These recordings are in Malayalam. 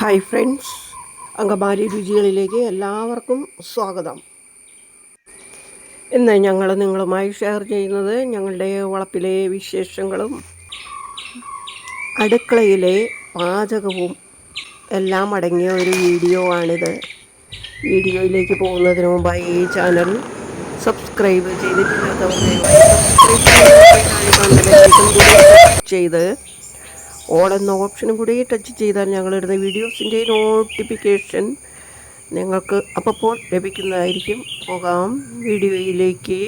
ഹായ് ഫ്രണ്ട്സ് അങ്കമാരി രുചികളിലേക്ക് എല്ലാവർക്കും സ്വാഗതം. ഇന്ന് ഞങ്ങൾ നിങ്ങളുമായി ഷെയർ ചെയ്യുന്നത് ഞങ്ങളുടെ വളപ്പിലെ വിശേഷങ്ങളും അടുക്കളയിലെ പാചകവും എല്ലാം അടങ്ങിയ ഒരു വീഡിയോ ആണിത്. വീഡിയോയിലേക്ക് പോകുന്നതിന് മുമ്പായി ഈ ചാനൽ സബ്സ്ക്രൈബ് ചെയ്തിട്ടില്ലാത്തവരെ സബ്സ്ക്രൈബ് ചെയ്ത് ഓൾ എന്ന ഓപ്ഷനും കൂടി ടച്ച് ചെയ്താൽ ഞങ്ങളിടുന്ന വീഡിയോസിന്റെ നോട്ടിഫിക്കേഷൻ നിങ്ങൾക്ക് അപ്പോൾ ലഭിക്കുന്നതായിരിക്കും. പോകാം വീഡിയോയിലേക്ക്.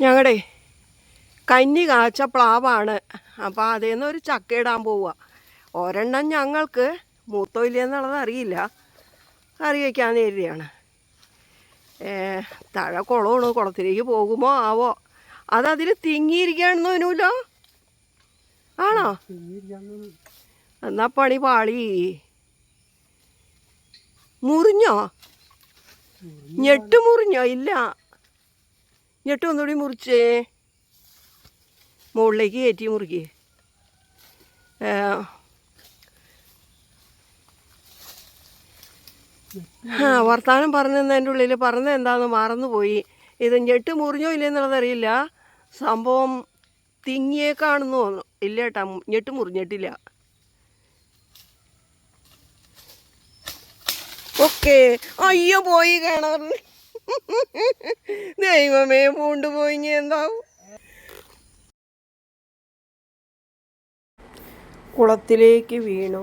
ഞങ്ങളുടെ കന്നി കാച്ച പ്ലാവാണ്. അപ്പോൾ അതിൽ നിന്ന് ഒരു ചക്ക ഇടാൻ പോവുക. ഒരെണ്ണം ഞങ്ങൾക്ക് മൂത്തോ ഇല്ലയെന്നുള്ളത് അറിയില്ല. കറി വയ്ക്കാൻ കരുതിയാണ് താഴെ കുളമാണ്? കുളത്തിലേക്ക് പോകുമോ? ആവോ? അതതിൽ തിങ്ങിയിരിക്കുകയാണെന്നോ തോന്നൂലോ ആണോ? എന്നാ പണി പാളി. മുറിഞ്ഞോ? ഞെട്ട് മുറിഞ്ഞോ? ഇല്ല. ഞെട്ട് ഒന്നുകൂടി മുറിച്ചേ. മുകളിലേക്ക് കയറ്റി മുറുക്കി. വർത്താനം പറഞ്ഞതിന്റെ ഉള്ളിൽ പറഞ്ഞത് എന്താണെന്ന് മറന്നുപോയി. ഇത് ഞെട്ട് മുറിഞ്ഞോ ഇല്ലെന്നുള്ളതറിയില്ല സംഭവം തിങ്ങിയേക്കാണെന്ന് തോന്നുന്നു. ഇല്ല ഏട്ടാ ഞെട്ട് മുറിഞ്ഞിട്ടില്ല ഓക്കെ. അയ്യോ പോയി കിണർ. ദൈവമേ പൂണ്ട് പോയി എന്താവും? കുളത്തിലേക്ക് വീണു.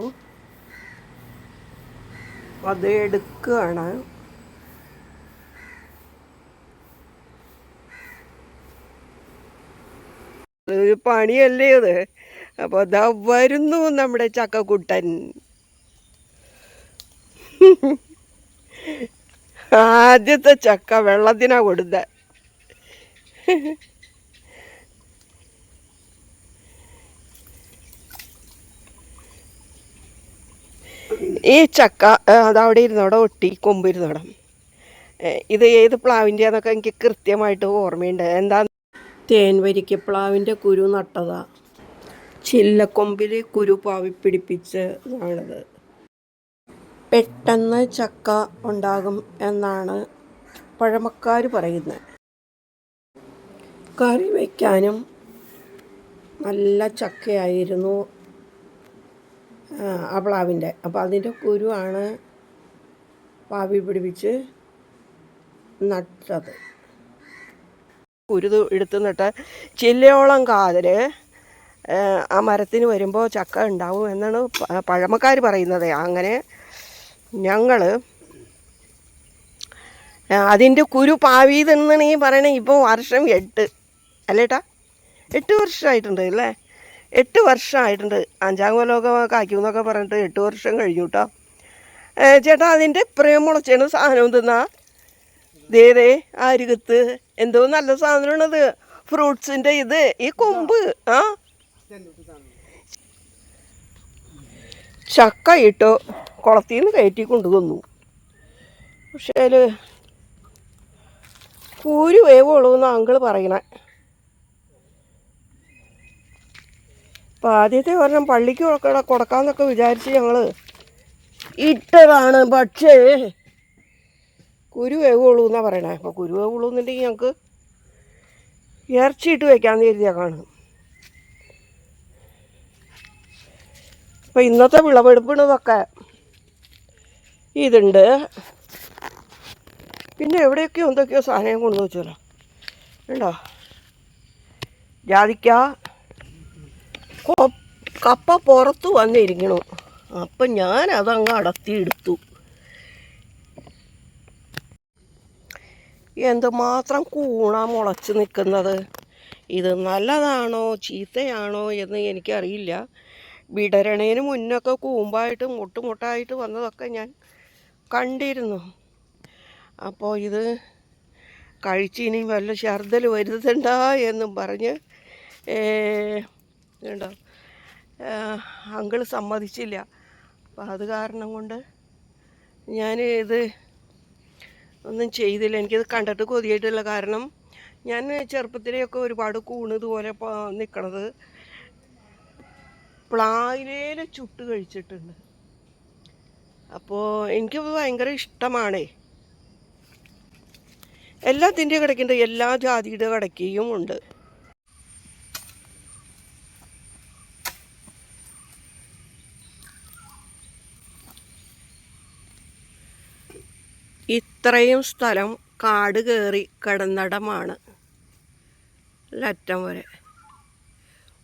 അത് എടുക്കുകയാണ് ഒരു പണിയല്ലേ അത് അപ്പോൾ അതാ വരുന്നു നമ്മുടെ ചക്കക്കുട്ടൻ. ആദ്യത്തെ ചക്ക വെള്ളത്തിനാ കൊടുത്ത. ഈ ചക്ക അതവിടെ ഇരുന്നോടെ ഒട്ടി കൊമ്പ് ഇരുന്നവിടെ ഇത് ഏത് പ്ലാവിന്റെയാന്നൊക്കെ എനിക്ക് കൃത്യമായിട്ട് ഓർമ്മയുണ്ട്. എന്താ? തേൻ വരിക്ക പ്ലാവിന്റെ കുരു നട്ടതാ. ചില്ലക്കൊമ്പിൽ കുരു പാവി പിടിപ്പിച്ച് ആണത്. പെട്ടെന്ന് ചക്ക ഉണ്ടാകും എന്നാണ് പഴമക്കാർ പറയുന്നത്. കറി വയ്ക്കാനും നല്ല ചക്കയായിരുന്നു. ആ പ്ലാവിന്റെ. അപ്പോൾ അതിന്റെ കുരുവാണ് പാവി പിടിപ്പിച്ച് നട്ടത്. കുരു എടുത്ത് നട്ട് ചില്ലയോളം കാതിൽ ആ മരത്തിന് വരുമ്പോൾ ചക്ക ഉണ്ടാവും എന്നാണ് പഴമക്കാർ പറയുന്നത്. അങ്ങനെ ഞങ്ങൾ അതിന്റെ കുരു പാവി തിന്നാണ് ഈ പറയണേ. ഇപ്പോൾ വർഷം എട്ട്. അല്ലേട്ടാ? എട്ട് വർഷമായിട്ടുണ്ട് അല്ലേ? എട്ട് വർഷമായിട്ടുണ്ട്. അഞ്ചാം കൊല്ലമൊക്കെ കായ്ക്കും എന്നൊക്കെ പറഞ്ഞിട്ട് എട്ട് വർഷം കഴിഞ്ഞു കേട്ടോ. ചേട്ടാ അതിന്റെ പ്രേമുളച്ചാണ് സാധനം തിന്നാ. ദേതേ അരുകത്ത് എന്തോ നല്ല സാധനമാണത്. ഫ്രൂട്ട്സിന്റെ ഇത്. ഈ കൊമ്പ്. ആ. ചക്ക ഇട്ടോ കുളത്തിൽ നിന്ന് കയറ്റി കൊണ്ടുവന്നു. പക്ഷേ കൂരി വേവുള്ളൂ എന്ന് അങ്കിൾ പറയണേ. അപ്പോൾ ആദ്യത്തെ ഒരെണ്ണം പള്ളിക്ക് കൊടുക്ക കൊടുക്കാമെന്നൊക്കെ വിചാരിച്ച് ഞങ്ങൾ ഇട്ടതാണ്. പക്ഷേ കുരു വേവുള്ളൂ എന്നാണ് പറയണേ. അപ്പോൾ കുരു വേവുള്ളൂ എന്നുണ്ടെങ്കിൽ ഞങ്ങൾക്ക് ഇറച്ചിയിട്ട് വയ്ക്കാമെന്ന് കരുതിയാണ് കാണും അപ്പോൾ ഇന്നത്തെ വിളവെടുപ്പിണതൊക്കെ ഇതുണ്ട്. പിന്നെ എവിടെയൊക്കെയോ എന്തൊക്കെയോ സാധനം കൊണ്ടുവച്ചല്ലോ ഉണ്ടോ ജാതിക്ക കപ്പ പുറത്ത് വന്നിരിക്കണു. അപ്പം ഞാൻ അതങ്ങ് അടത്തിയെടുത്തു. എന്തുമാത്രം കൂണ മുളച്ച് നിൽക്കുന്നത് ഇത് നല്ലതാണോ? ചീത്തയാണോ എന്ന് എനിക്കറിയില്ല. വിടരണേന് മുന്നൊക്കെ കൂമ്പായിട്ട് മുട്ടുമുട്ടായിട്ട് വന്നതൊക്കെ ഞാൻ കണ്ടിരുന്നു. അപ്പോൾ ഇത് കഴിച്ചിനി വല്ല ഛർദൽ വരുത്തണ്ട എന്നും പറഞ്ഞ് കണ്ടോ അങ്കിൾ സമ്മതിച്ചില്ല. അപ്പം അത് കാരണം കൊണ്ട് ഞാൻ ഇത് ഒന്നും ചെയ്തില്ല. എനിക്കത് കണ്ടിട്ട് കൊതിയായിട്ടില്ല കാരണം ഞാൻ ചെറുപ്പത്തിലെയൊക്കെ ഒരുപാട് കൂണിതുപോലെ നിൽക്കണത് പ്ലായിലേൽ ചുട്ട് കഴിച്ചിട്ടുണ്ട്. അപ്പോൾ എനിക്ക് ഭയങ്കര ഇഷ്ടമാണേ. എല്ലാത്തിന്റെ കിടക്കുന്നുണ്ട് എല്ലാ ജാതിയുടെ കിടക്കുകയും ഉണ്ട്. ഇത്രയും സ്ഥലം കാട് കയറി കിടന്നിടമാണ്. ലറ്റം വരെ.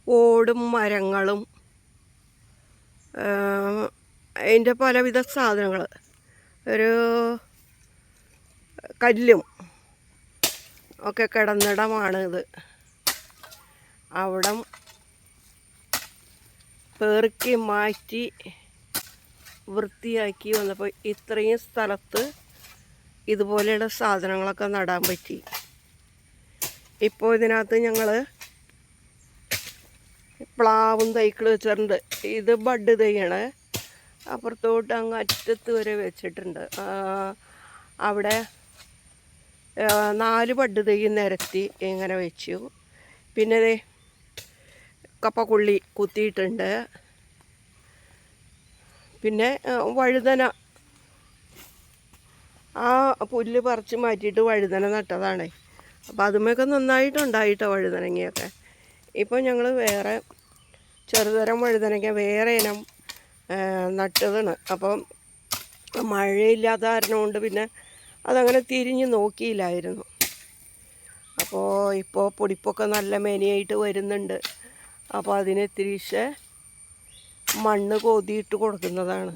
ഓടും മരങ്ങളും അതിന്റെ പലവിധ സാധനങ്ങൾ. ഒരു കല്ലും ഒക്കെ കിടന്നിടമാണ് ഇത്. അവിടം പെറുക്കി മാറ്റി വൃത്തിയാക്കി വന്നപ്പോൾ ഇത്രയും സ്ഥലത്ത് ഇതുപോലെയുള്ള സാധനങ്ങളൊക്കെ നടാൻ പറ്റി. ഇപ്പോൾ ഇതിനകത്ത് ഞങ്ങൾ പ്ലാവും തൈക്കൾ വെച്ചിട്ടുണ്ട്. ഇത് ബഡ് തൈയാണ്. അപ്പുറത്തോട്ട് അങ്ങ് അറ്റത്ത് വരെ വെച്ചിട്ടുണ്ട്. അവിടെ നാല് ബഡ് തൈ നിരത്തി ഇങ്ങനെ വെച്ചു. പിന്നെ കപ്പക്കുള്ളി കുത്തിയിട്ടുണ്ട്. പിന്നെ വഴുതന ആ പുല്ല് പറിച്ച് മാറ്റിയിട്ട് വഴുതന നട്ടതാണ്. അപ്പോൾ അതുമൊക്കെ നന്നായിട്ടുണ്ടായിട്ടോ വഴുതനങ്ങയൊക്കെ. ഇപ്പോൾ ഞങ്ങൾ വേറെ ചെറുതരം വഴുതനങ്ങ വേറെ ഇനം നട്ടതാണ്. അപ്പം മഴയില്ലാത്ത കാരണം കൊണ്ട് പിന്നെ അതങ്ങനെ തിരിഞ്ഞ് നോക്കിയില്ലായിരുന്നു. അപ്പോൾ ഇപ്പോൾ പൊടിപ്പൊക്കെ നല്ല മെനയായിട്ട് വരുന്നുണ്ട്. അപ്പോൾ അതിനെ തിരിച്ച് മണ്ണ് കോതിയിട്ട് കൊടുക്കുന്നതാണ്.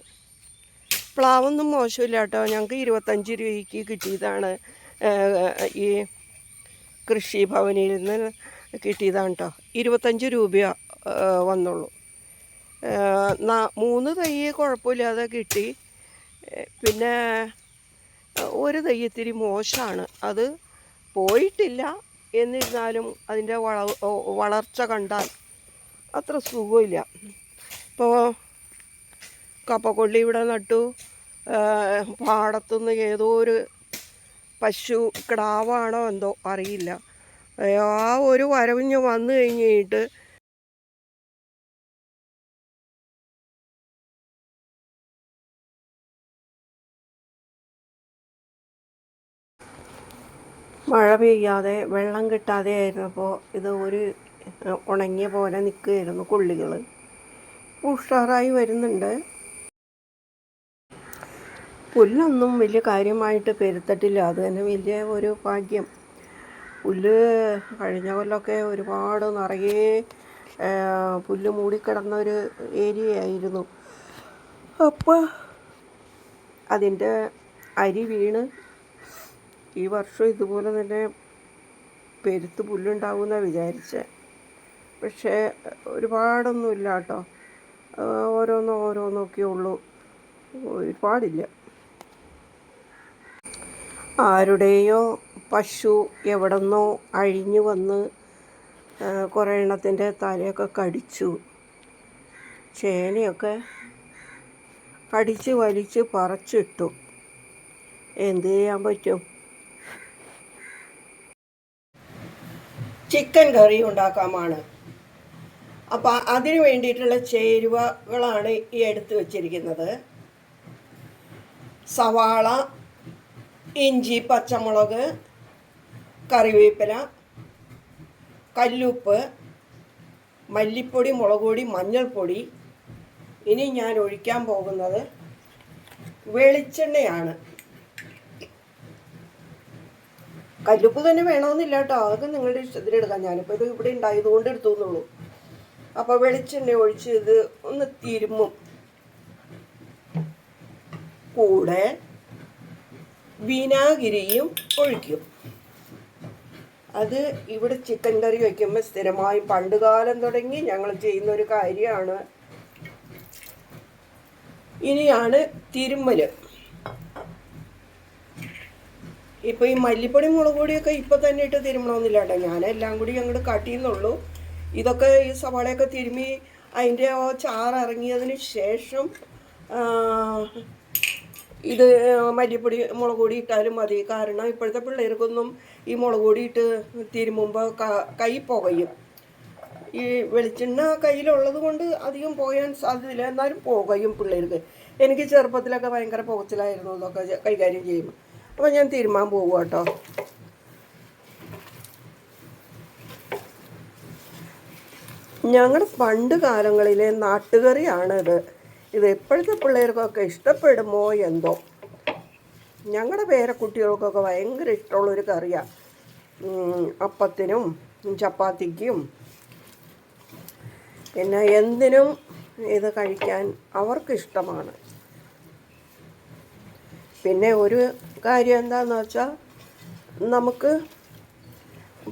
പ്ലാവൊന്നും മോശമില്ല കേട്ടോ ഞങ്ങൾക്ക് ഇരുപത്തഞ്ച് രൂപയ്ക്ക് കിട്ടിയതാണ്. ഈ കൃഷി ഭവനിൽ നിന്ന് കിട്ടിയതാണ് കേട്ടോ ഇരുപത്തഞ്ച് രൂപ വന്നുള്ളൂ. മൂന്ന് തൈ കുഴപ്പമില്ലാതെ കിട്ടി. പിന്നെ ഒരു തൈ ഇത്തിരി മോശമാണ്. അത് പോയിട്ടില്ല. എന്നിരുന്നാലും അതിന്റെ വള വളർച്ച കണ്ടാൽ അത്ര സുഖമില്ല. ഇപ്പോൾ കപ്പക്കൊള്ളി ഇവിടെ നട്ടു. പാടത്തുനിന്ന് ഏതോ ഒരു പശു കിടാവാണോ എന്തോ അറിയില്ല. ആ ഒരു വരവിഞ്ഞ് വന്നു കഴിഞ്ഞിട്ട് മഴ പെയ്യാതെ വെള്ളം കിട്ടാതെ ആയിരുന്നപ്പോൾ ഇത് ഒരു ഉണങ്ങിയ പോലെ നിൽക്കുകയായിരുന്നു കൊള്ളികൾ ഉഷാറായി വരുന്നുണ്ട്. പുല്ലൊന്നും വലിയ കാര്യമായിട്ട് പെരുത്തിട്ടില്ല. അത് തന്നെ വലിയ ഒരു ഭാഗ്യം. പുല്ല് കഴിഞ്ഞ കൊല്ലമൊക്കെ ഒരുപാട് നിറയെ പുല്ല് മൂടിക്കിടന്ന ഒരു ഏരിയ ആയിരുന്നു അപ്പോൾ അതിന്റെ അരി വീണ്. ഈ വർഷം ഇതുപോലെ തന്നെ പെരുത്ത് പുല്ലുണ്ടാവുമെന്നാണ് വിചാരിച്ചത് പക്ഷേ ഒരുപാടൊന്നുമില്ല കേട്ടോ ഓരോന്നോ ഓരോന്നൊക്കെ ഉള്ളൂ ഒരുപാടില്ല. ആരുടെയോ പശു എവിടെന്നോ അഴിഞ്ഞു വന്ന് കുറേ എണ്ണത്തിന്റെ തലയൊക്കെ കടിച്ചു. ചേനയൊക്കെ കടിച്ച് വലിച്ച് പറിച്ചിട്ടു. എന്ത് ചെയ്യാൻ പറ്റും? ചിക്കൻ കറി ഉണ്ടാക്കാമാണ്. അപ്പം അതിന് വേണ്ടിയിട്ടുള്ള ചേരുവകളാണ് ഈ എടുത്ത് വച്ചിരിക്കുന്നത്. സവാള ഇഞ്ചി പച്ചമുളക് കറിവേപ്പില കല്ലുപ്പ് മല്ലിപ്പൊടി മുളക് പൊടി മഞ്ഞൾപ്പൊടി. ഇനി ഞാൻ ഒഴിക്കാൻ പോകുന്നത് വെളിച്ചെണ്ണയാണ്. കല്ലുപ്പ് തന്നെ വേണമെന്നില്ല കേട്ടോ. അതൊക്കെ നിങ്ങളുടെ ഇഷ്ടത്തിനെടുക്കാം ഞാനിപ്പോൾ ഇത് ഇവിടെ ഉണ്ടായതുകൊണ്ട് എടുത്തു എന്നുള്ളൂ അപ്പോൾ വെളിച്ചെണ്ണ ഒഴിച്ച് ഇത് ഒന്ന് തിരുമ്മും. കൂടെ വിനാഗിരിയും ഒഴിക്കും. അത് ഇവിടെ ചിക്കൻ കറി വയ്ക്കുമ്പോൾ സ്ഥിരമായി പണ്ട് കാലം തുടങ്ങി ഞങ്ങൾ ചെയ്യുന്ന ഒരു കാര്യമാണ്. ഇനിയാണ് തിരുമ്മൽ. ഇപ്പോൾ ഈ മല്ലിപ്പൊടി മുളക് പൊടിയൊക്കെ തന്നെ ഇട്ട് തിരുമണമെന്നില്ല കേട്ടോ ഞാനെല്ലാം കൂടി അങ്ങോട്ട് കാട്ടിയെന്നുള്ളൂ. ഇതൊക്കെ ഈ സവാളയൊക്കെ തിരുമ്മി അതിന്റെ ചാറിറങ്ങിയതിന് ശേഷം ഇത് മല്ലിപ്പൊടി മുളക് പൊടി ഇട്ടാലും മതി. കാരണം ഇപ്പോഴത്തെ പിള്ളേർക്കൊന്നും ഈ മുളക് പൊടി ഇട്ട് തിരുമുമ്പോൾ കൈ പുകയും. ഈ വെളിച്ചെണ്ണ കയ്യിലുള്ളത് കൊണ്ട് അധികം പോകാൻ സാധ്യതയില്ല. എന്നാലും പുകയും പിള്ളേർക്ക്. എനിക്ക് ചെറുപ്പത്തിലൊക്കെ ഭയങ്കര പുകച്ചിലായിരുന്നു ഇതൊക്കെ കൈകാര്യം ചെയ്യും അപ്പോൾ ഞാൻ തീരുമാനം പോകും കേട്ടോ ഞങ്ങളുടെ പണ്ട് കാലങ്ങളിലെ നാട്ടുകറിയാണ് ഇത് എപ്പോഴത്തെ പിള്ളേർക്കൊക്കെ ഇഷ്ടപ്പെടുമോ എന്തോ? ഞങ്ങളുടെ പേരക്കുട്ടികൾക്കൊക്കെ ഭയങ്കര ഇഷ്ടമുള്ളൊരു കറിയാണ് അപ്പത്തിനും ചപ്പാത്തിക്കും പിന്നെ എന്തിനും ഇത് കഴിക്കാൻ അവർക്കിഷ്ടമാണ്. പിന്നെ ഒരു കാര്യം എന്താണെന്ന് വെച്ചാൽ നമുക്ക്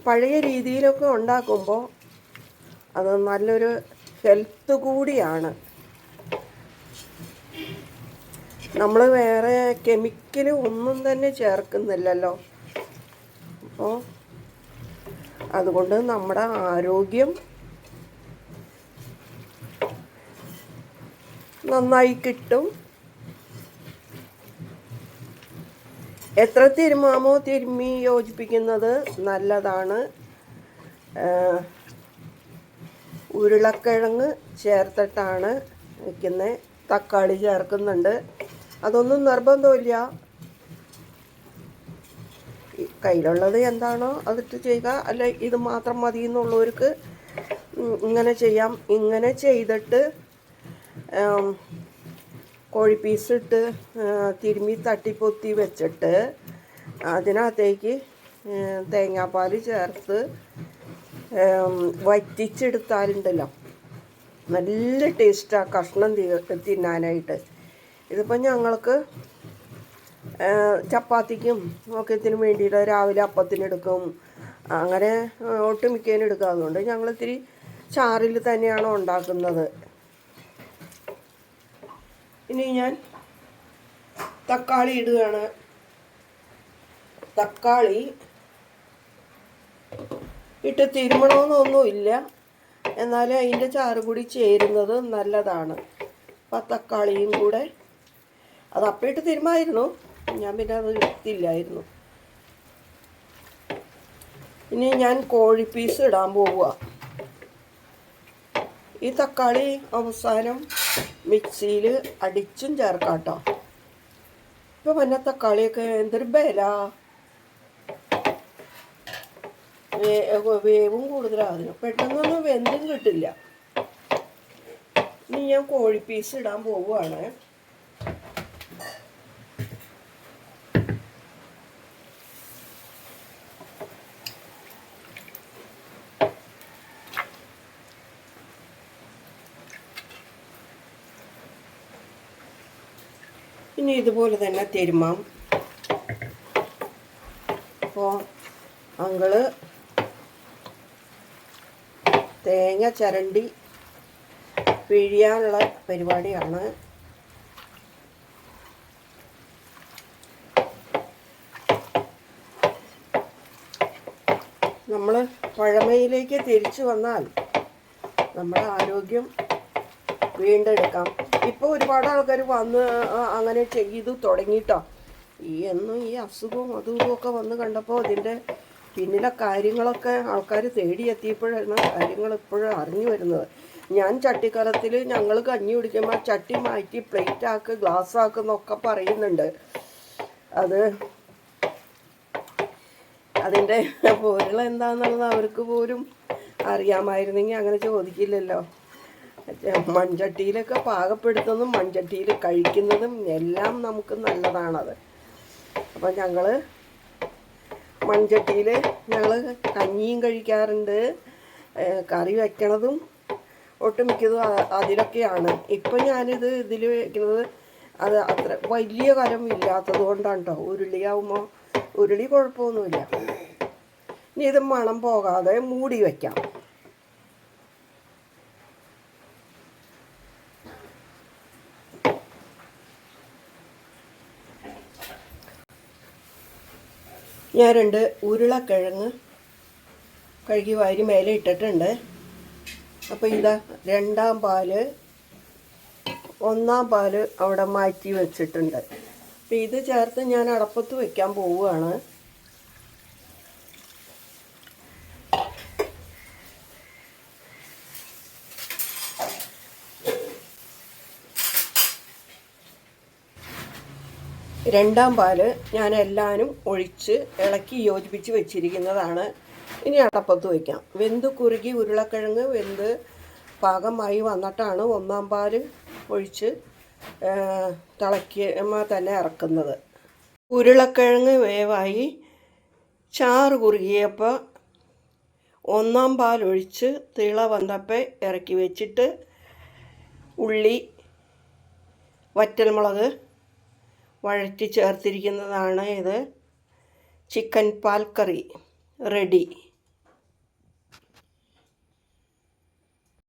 പഴയ രീതിയിലൊക്കെ ഉണ്ടാക്കുമ്പോൾ അത് നല്ലൊരു ഹെൽത്ത് കൂടിയാണ്. നമ്മൾ വേറെ കെമിക്കൽ ഒന്നും തന്നെ ചേർക്കുന്നില്ലല്ലോ. അപ്പോൾ അതുകൊണ്ട് നമ്മുടെ ആരോഗ്യം നന്നായി കിട്ടും. എത്ര തിരുമാമോ തിരുമ്മി യോജിപ്പിക്കുന്നത് നല്ലതാണ്. ഉരുളക്കിഴങ്ങ് ചേർത്തിട്ടാണ് വയ്ക്കുന്നത് തക്കാളി ചേർക്കുന്നുണ്ട്. അതൊന്നും നിർബന്ധമില്ല. കയ്യിലുള്ളത് എന്താണോ അതിട്ട് ചെയ്യുക. അല്ല ഇത് മാത്രം മതി എന്നുള്ളവർക്ക് ഇങ്ങനെ ചെയ്യാം. ഇങ്ങനെ ചെയ്തിട്ട് കോഴി പീസ് ഇട്ട് തിരുമ്മി തട്ടിപ്പൊത്തി വെച്ചിട്ട് അതിനകത്തേക്ക് തേങ്ങാപ്പാൽ ചേർത്ത് വറ്റിച്ചെടുത്താലുണ്ടല്ലോ. നല്ല ടേസ്റ്റാണ് കഷ്ണം തിന്നാനായിട്ട്. ഇതിപ്പോൾ ഞങ്ങൾക്ക് ചപ്പാത്തിക്കും ഒക്കെ ഇതിന് വേണ്ടിയിട്ട് രാവിലെ അപ്പത്തിനെടുക്കും അങ്ങനെ ഒട്ടുമിക്കേനും ഒട്ടുമിക്കതിനും എടുക്കും. അതുകൊണ്ട് ഞങ്ങൾ ഇത്തിരി ചാറിൽ തന്നെയാണ് ഉണ്ടാക്കുന്നത്. ഇനി ഞാൻ തക്കാളി ഇടുകയാണ്. തക്കാളി ഇട്ട് തിരുമണമെന്നൊന്നുമില്ല. എന്നാലും അതിന്റെ ചാറ് കൂടി ചേരുന്നത് നല്ലതാണ്. അപ്പം തക്കാളിയും കൂടെ അത് അപ്പേട്ട് തരുമായിരുന്നു ഞാൻ പിന്നെ അത് എത്തില്ലായിരുന്നു ഇനി ഞാൻ കോഴി പീസ് ഇടാൻ പോവുക ഈ തക്കാളി അവസാനം മിക്സിയിൽ അടിച്ചും ചേർക്കാം കേട്ടോ ഇപ്പം പിന്നെ തക്കാളിയൊക്കെ എന്തൊരു ബല വേവും കൂടുതലാണ് അതിന്. പെട്ടെന്നൊന്നും വെന്തും കിട്ടില്ല. ഇനി ഞാൻ കോഴി പീസ് ഇടാൻ പോവുകയാണ് ഇനി ഇതുപോലെ തന്നെ തിരുമാം. അപ്പോൾ അങ്ങൾ തേങ്ങ ചരണ്ടി പിഴിയാനുള്ള പരിപാടിയാണ്. നമ്മൾ പഴമയിലേക്ക് തിരിച്ചു വന്നാൽ നമ്മുടെ ആരോഗ്യം വീണ്ടെടുക്കാം. ഇപ്പോൾ ഒരുപാട് ആൾക്കാർ വന്ന് അങ്ങനെ ചെയ്തു തുടങ്ങിയിട്ടോ ഈ എന്നും ഈ അസുഖവും അതും ഒക്കെ വന്ന് കണ്ടപ്പോൾ അതിന്റെ പിന്നിലെ കാര്യങ്ങളൊക്കെ ആൾക്കാർ തേടിയെത്തിയപ്പോഴാണ് കാര്യങ്ങൾ ഇപ്പോഴും അറിഞ്ഞു വരുന്നത്. ഞാൻ ചട്ടിക്കലത്തിൽ ഞങ്ങൾ കഞ്ഞി കുടിക്കുമ്പോൾ ചട്ടി മാറ്റി പ്ലേറ്റ് ആക്ക് ഗ്ലാസ് ആക്കുന്നൊക്കെ പറയുന്നുണ്ട്. അത് അതിന്റെ പൊരുൾ എന്താണെന്നുള്ളത് അവർക്ക് പോലും അറിയാമായിരുന്നെങ്കിൽ അങ്ങനെ ചോദിക്കില്ലല്ലോ. മൺചട്ടിയിലൊക്കെ പാകപ്പെടുത്തുന്നതും മൺചട്ടിയിൽ കഴിക്കുന്നതും എല്ലാം നമുക്ക് നല്ലതാണത്. അപ്പം ഞങ്ങൾ മൺചട്ടിയിൽ ഞങ്ങൾ കഞ്ഞിയും കഴിക്കാറുണ്ട്. കറി വയ്ക്കണതും ഒട്ടുമിക്കതും അതിലൊക്കെയാണ്. ഇപ്പം ഞാനിത് ഇതിൽ വയ്ക്കുന്നത് അത് അത്ര വലിയ കരം ഇല്ലാത്തത് കൊണ്ടാണ് കേട്ടോ ഉരുളിയാവുമ്പോൾ ഉരുളി കുഴപ്പമൊന്നുമില്ല. ഇനി ഇത് മണം പോകാതെ മൂടി വയ്ക്കാം ഞാൻ രണ്ട് ഉരുളക്കിഴങ്ങ് കഴുകി വാരി മേലെ ഇട്ടിട്ടുണ്ട്. അപ്പോൾ ഇതാ രണ്ടാം പാൽ ഒന്നാം പാൽ അവിടെ മാറ്റി വെച്ചിട്ടുണ്ട്. അപ്പോൾ ഇത് ചേർത്ത് ഞാൻ അടപ്പത്ത് വയ്ക്കാൻ പോവുകയാണ്. രണ്ടാം പാൽ ഞാൻ എല്ലാവരും ഒഴിച്ച് ഇളക്കി യോജിപ്പിച്ച് വെച്ചിരിക്കുന്നതാണ്. ഇനി അടപ്പത്ത് വയ്ക്കാം വെന്ത് കുറുകി ഉരുളക്കിഴങ്ങ് വെന്ത് പാകമായി വന്നിട്ടാണ് ഒന്നാം പാൽ ഒഴിച്ച് തിളയ്ക്കുമ്പോൾ തന്നെ ഇറക്കുന്നത്. ഉരുളക്കിഴങ്ങ് വേവായി ചാറ് കുറുകിയപ്പോൾ ഒന്നാം പാൽ ഒഴിച്ച് തിള വന്നപ്പോൾ ഇറക്കി വെച്ചിട്ട് ഉള്ളി വറ്റൽമുളക് വഴറ്റി ചേർത്തിരിക്കുന്നതാണ് ഇത്. ചിക്കൻ പാൽ കറി റെഡി.